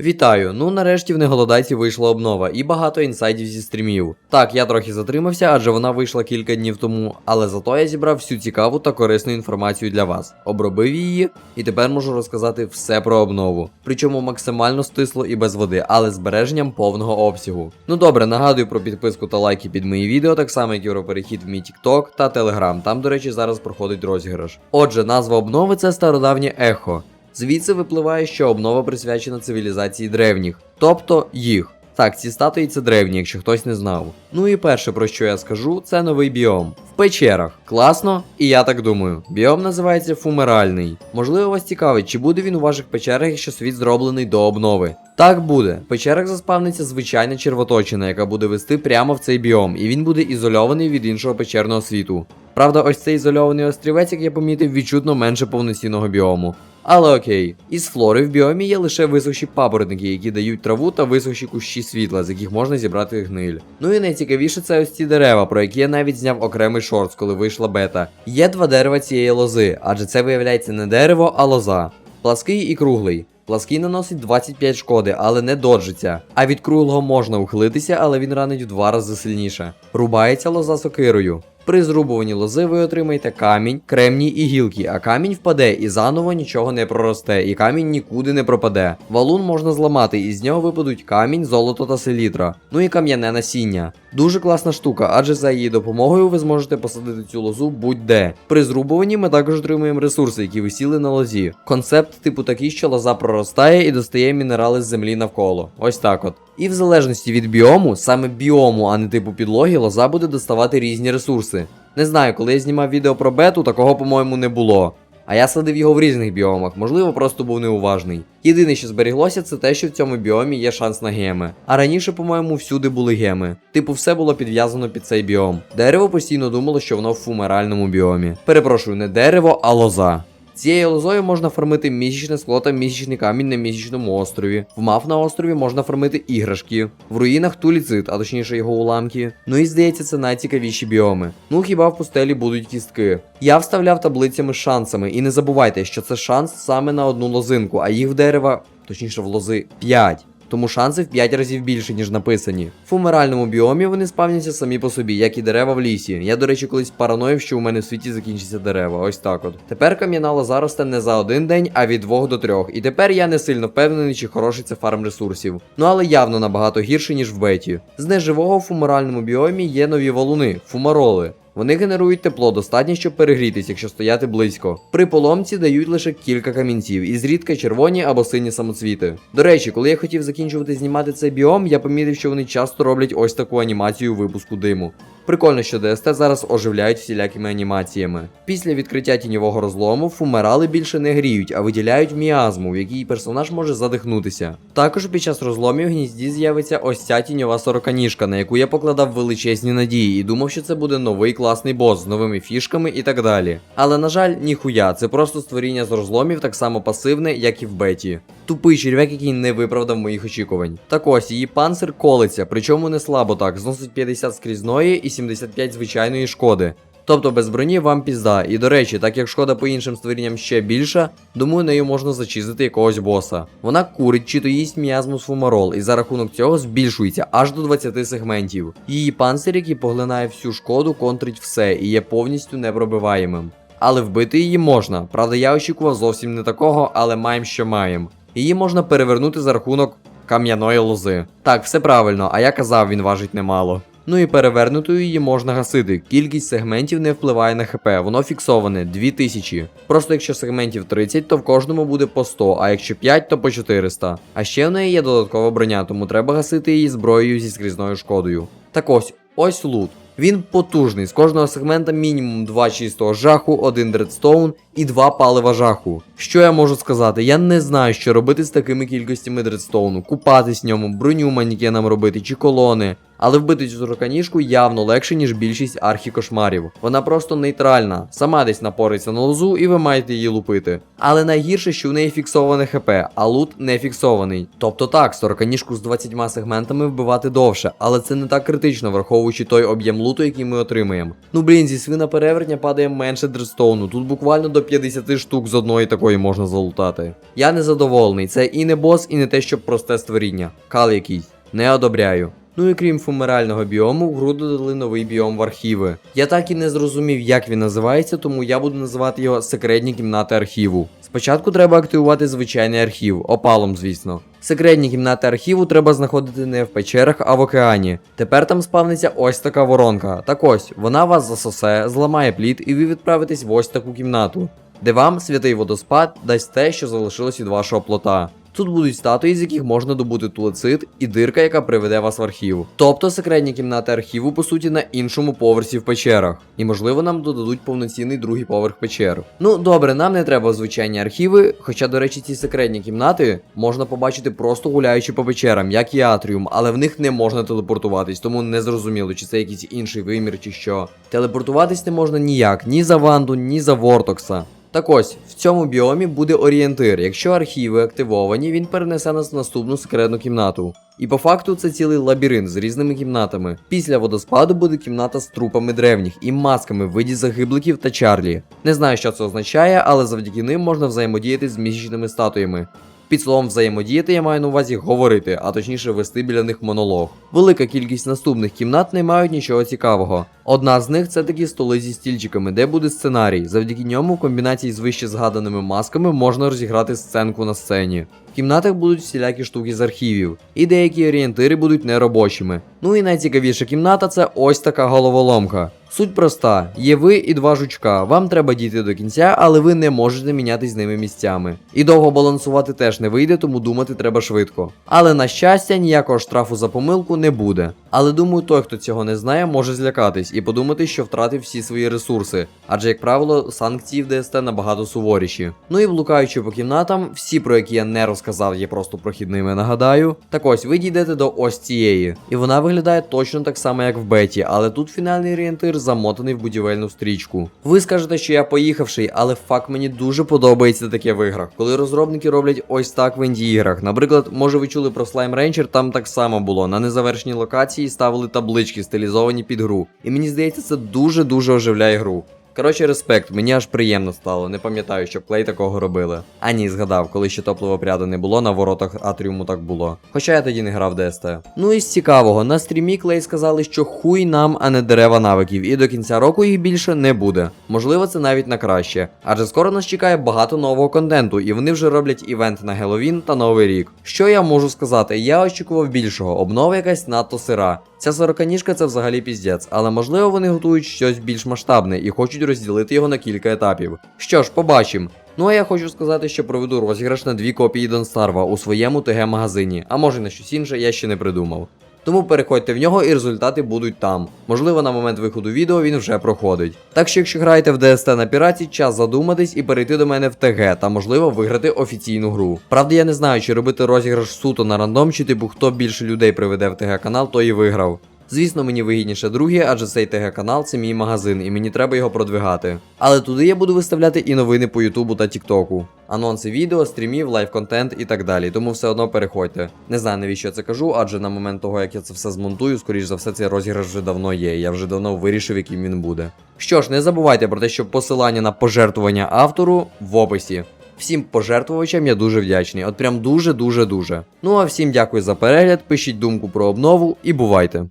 Вітаю! Ну нарешті в неголодайці вийшла обнова і багато інсайдів зі стрімів. Так, я трохи затримався, адже вона вийшла кілька днів тому, але зато я зібрав всю цікаву та корисну інформацію для вас, обробив її, і тепер можу розказати все про обнову. Причому максимально стисло і без води, але збереженням повного обсягу. Ну добре, нагадую про підписку та лайки під мої відео, так само як і про перехід в мій TikTok та Telegram. Там, до речі, зараз проходить розіграш. Отже, назва обнови це стародавнє ехо. Звідси випливає, що обнова присвячена цивілізації древніх, тобто їх. Так, ці статуї це древні, якщо хтось не знав. Ну і перше, про що я скажу, це новий біом. В печерах. Класно, і я так думаю. Біом називається фумеральний. Можливо, вас цікавить, чи буде він у ваших печерах, якщо світ зроблений до обнови. Так буде. В печерах заспавниться звичайна червоточина, яка буде вести прямо в цей біом, і він буде ізольований від іншого печерного світу. Правда, ось цей ізольований острівець, як я помітив, відчутно менше повноцінного біому. Але окей, із флори в біомі є лише висохші папоротники, які дають траву та висохші кущі світла, з яких можна зібрати гниль. Ну і найцікавіше це ось ці дерева, про які я навіть зняв окремий шортс, коли вийшла бета. Є два дерева цієї лози, адже це виявляється не дерево, а лоза. Плаский і круглий. Плаский наносить 25 шкоди, але не доджиться. А від круглого можна ухилитися, але він ранить в два рази сильніше. Рубається лоза сокирою. При зрубуванні лози ви отримаєте камінь, кремній і гілки, а камінь впаде і заново нічого не проросте, і камінь нікуди не пропаде. Валун можна зламати, і з нього випадуть камінь, золото та селітра. Ну і кам'яне насіння. Дуже класна штука, адже за її допомогою ви зможете посадити цю лозу будь-де. При зрубуванні ми також отримуємо ресурси, які висіли на лозі. Концепт типу такий, що лоза проростає і достає мінерали з землі навколо. Ось так от. І в залежності від біому, саме біому, а не типу підлоги, лоза буде доставати різні ресурси. Не знаю, коли я знімав відео про бету, такого, по-моєму, не було. А я садив його в різних біомах, можливо, просто був неуважний. Єдине, що зберіглося, це те, що в цьому біомі є шанс на геми. А раніше, по-моєму, всюди були геми. Типу, все було підв'язано під цей біом. Дерево постійно думало, що воно в фумеральному біомі. Перепрошую, не дерево, а лоза. Цією лозою можна фармити місячне скло та місячний камінь на місячному острові. В мав на острові можна фармити іграшки, в руїнах туліцит, а точніше його уламки. Ну і здається, це найцікавіші біоми. Ну хіба в пустелі будуть кістки. Я вставляв таблицями з шансами, і не забувайте, що це шанс саме на одну лозинку, а їх в дерева, точніше в лози, 5 тому шанси в 5 разів більше, ніж написані. В фумеральному біомі вони спавняться самі по собі, як і дерева в лісі. Я, до речі, колись параноїв, що у мене в світі закінчаться дерева. Ось так от. Тепер кам'яна лоза росте не за один день, а від 2 до 3. І тепер я не сильно впевнений, чи хороший це фарм ресурсів. Ну але явно набагато гірше, ніж в беті. З неживого в фумеральному біомі є нові валуни фумароли. Вони генерують тепло достатньо, щоб перегрітись, якщо стояти близько. При поломці дають лише кілька камінців, і зрідка червоні або сині самоцвіти. До речі, коли я хотів закінчувати знімати цей біом, я помітив, що вони часто роблять ось таку анімацію випуску диму. Прикольно, що ДСТ зараз оживляють всілякими анімаціями. Після відкриття тіньового розлому фумерали більше не гріють, а виділяють міазму, в якій персонаж може задихнутися. Також під час розломів в гнізді з'явиться ось ця тіньова сороканіжка, на яку я покладав величезні надії і думав, що це буде новий класний бос з новими фішками і так далі. Але на жаль, ніхуя, це просто створіння з розломів так само пасивне, як і в беті. Тупий черв'як, який не виправдав моїх очікувань. Так ось, її панцир колиться, причому не слабо так, зносить 50 скрізної і 75 звичайної шкоди. Тобто без броні вам пізда. І до речі, так як шкода по іншим створінням ще більша, думаю, нею можна зачистити якогось боса. Вона курить чи то їсть міазмус фумарол, і за рахунок цього збільшується аж до 20 сегментів. Її панцир, який поглинає всю шкоду, контрить все і є повністю непробиваємим. Але вбити її можна. Правда, я очікував зовсім не такого, але маємо, що маємо. Її можна перевернути за рахунок кам'яної лози. Так, все правильно, а я казав, він важить немало. Ну і перевернутою її можна гасити. Кількість сегментів не впливає на ХП, воно фіксоване 2000. Просто якщо сегментів 30, то в кожному буде по 100, а якщо 5, то по 400. А ще в неї є додаткова броня, тому треба гасити її зброєю зі скрізною шкодою. Так ось, ось лут. Він потужний, з кожного сегмента мінімум 2 чистого жаху, 1 дредстоун і 2 палива жаху. Що я можу сказати? Я не знаю, що робити з такими кількостями дредстоуну, купатись в ньому, броню манікенам робити чи колони. Але вбити цю сороканіжку явно легше, ніж більшість архікошмарів. Вона просто нейтральна, сама десь напориться на лозу і ви маєте її лупити. Але найгірше, що в неї фіксоване ХП, а лут не фіксований. Тобто так, сороканіжку з 20 сегментами вбивати довше, але це не так критично, враховуючи той об'єм луту, який ми отримаємо. Ну блін, зі свина перевертня падає менше дрестовну. Тут буквально до 50 штук з одної такої можна залутати. Я не задоволений, це і не бос, і не те, що просте створіння. Кал якийсь. Не одобряю. Ну і крім фумерального біому, в гру додали новий біом в архіви. Я так і не зрозумів, як він називається, тому я буду називати його секретні кімнати архіву. Спочатку треба активувати звичайний архів, опалом, звісно. Секретні кімнати архіву треба знаходити не в печерах, а в океані. Тепер там спавниться ось така воронка. Так ось, вона вас засосе, зламає плід, і ви відправитесь в ось таку кімнату, де вам святий водоспад дасть те, що залишилось від вашого плота. Тут будуть статуї, з яких можна добути тулецит і дирка, яка приведе вас в архів. Тобто секретні кімнати архіву, по суті, на іншому поверсі в печерах. І можливо нам додадуть повноцінний другий поверх печер. Ну добре, нам не треба звичайні архіви. Хоча, до речі, ці секретні кімнати можна побачити просто гуляючи по печерам, як і атріум, але в них не можна телепортуватись, тому не зрозуміло, чи це якийсь інший вимір, чи що. Телепортуватись не можна ніяк, ні за Ванду, ні за Вортокса. Так ось, в цьому біомі буде орієнтир. Якщо архіви активовані, він перенесе нас в наступну секретну кімнату. І по факту це цілий лабіринт з різними кімнатами. Після водоспаду буде кімната з трупами древніх і масками в виді загибликів та Чарлі. Не знаю, що це означає, але завдяки ним можна взаємодіяти з місячними статуями. Під словом взаємодіяти я маю на увазі говорити, а точніше вести біля них монолог. Велика кількість наступних кімнат не мають нічого цікавого. Одна з них це такі столи зі стільчиками, де буде сценарій. Завдяки ньому, в комбінації з вище згаданими масками, можна розіграти сценку на сцені. В кімнатах будуть всілякі штуки з архівів, і деякі орієнтири будуть неробочими. Ну і найцікавіша кімната це ось така головоломка. Суть проста: є ви і два жучка. Вам треба дійти до кінця, але ви не можете мінятись з ними місцями. І довго балансувати теж не вийде, тому думати треба швидко. Але на щастя, ніякого штрафу за помилку не буде. Але думаю, той, хто цього не знає, може злякатись і подумати, що втратив всі свої ресурси, адже, як правило, санкції в ДСТ набагато суворіші. Ну і блукаючи по кімнатам, всі, про які я не розказав, є просто прохідними, нагадаю. Так ось ви дійдете до ось цієї. І вона виглядає точно так само, як в беті, але тут фінальний орієнтир замотаний в будівельну стрічку. Ви скажете, що я поїхавший, але факт мені дуже подобається таке в іграх, коли розробники роблять ось так в інді іграх. Наприклад, може ви чули про Slime Rancher, там так само було. На незавершеній локації ставили таблички, стилізовані під гру. І мені здається, це дуже-дуже оживляє гру. Коротше, респект, мені аж приємно стало. Не пам'ятаю, щоб клей такого робили. А ні, згадав, коли ще топливопряду не було, на воротах Атріуму так було. Хоча я тоді не грав ДСТ. Ну і з цікавого, на стрімі клей сказали, що хуй нам, а не дерева навиків, і до кінця року їх більше не буде. Можливо, це навіть на краще. Адже скоро нас чекає багато нового контенту, і вони вже роблять івент на Геловін та Новий рік. Що я можу сказати? Я очікував більшого, обнова якась надто сира. Ця сороканіжка це взагалі піздець, але можливо вони готують щось більш масштабне і хочуть розділити його на кілька етапів. Що ж, побачимо. Ну а я хочу сказати, що проведу розіграш на дві копії Донстарва у своєму ТГ-магазині, а може на щось інше я ще не придумав. Тому переходьте в нього і результати будуть там. Можливо, на момент виходу відео він вже проходить. Так що, якщо граєте в ДСТ на піраті, час задуматись і перейти до мене в ТГ та можливо виграти офіційну гру. Правда, я не знаю, чи робити розіграш суто на рандом, чи типу хто більше людей приведе в ТГ канал, той і виграв. Звісно, мені вигідніше друге, адже цей ТГ канал це мій магазин, і мені треба його продвигати. Але туди я буду виставляти і новини по Ютубу та Тіктоку. Анонси відео, стрімів, лайв-контент і так далі. Тому все одно переходьте. Не знаю, навіщо я це кажу, адже на момент того, як я це все змонтую, скоріш за все, цей розіграш вже давно є. Я вже давно вирішив, яким він буде. Що ж, не забувайте про те, що посилання на пожертвування автору в описі. Всім пожертвувачам я дуже вдячний. От прям дуже-дуже дуже. Ну а всім дякую за перегляд, пишіть думку про обнову і бувайте.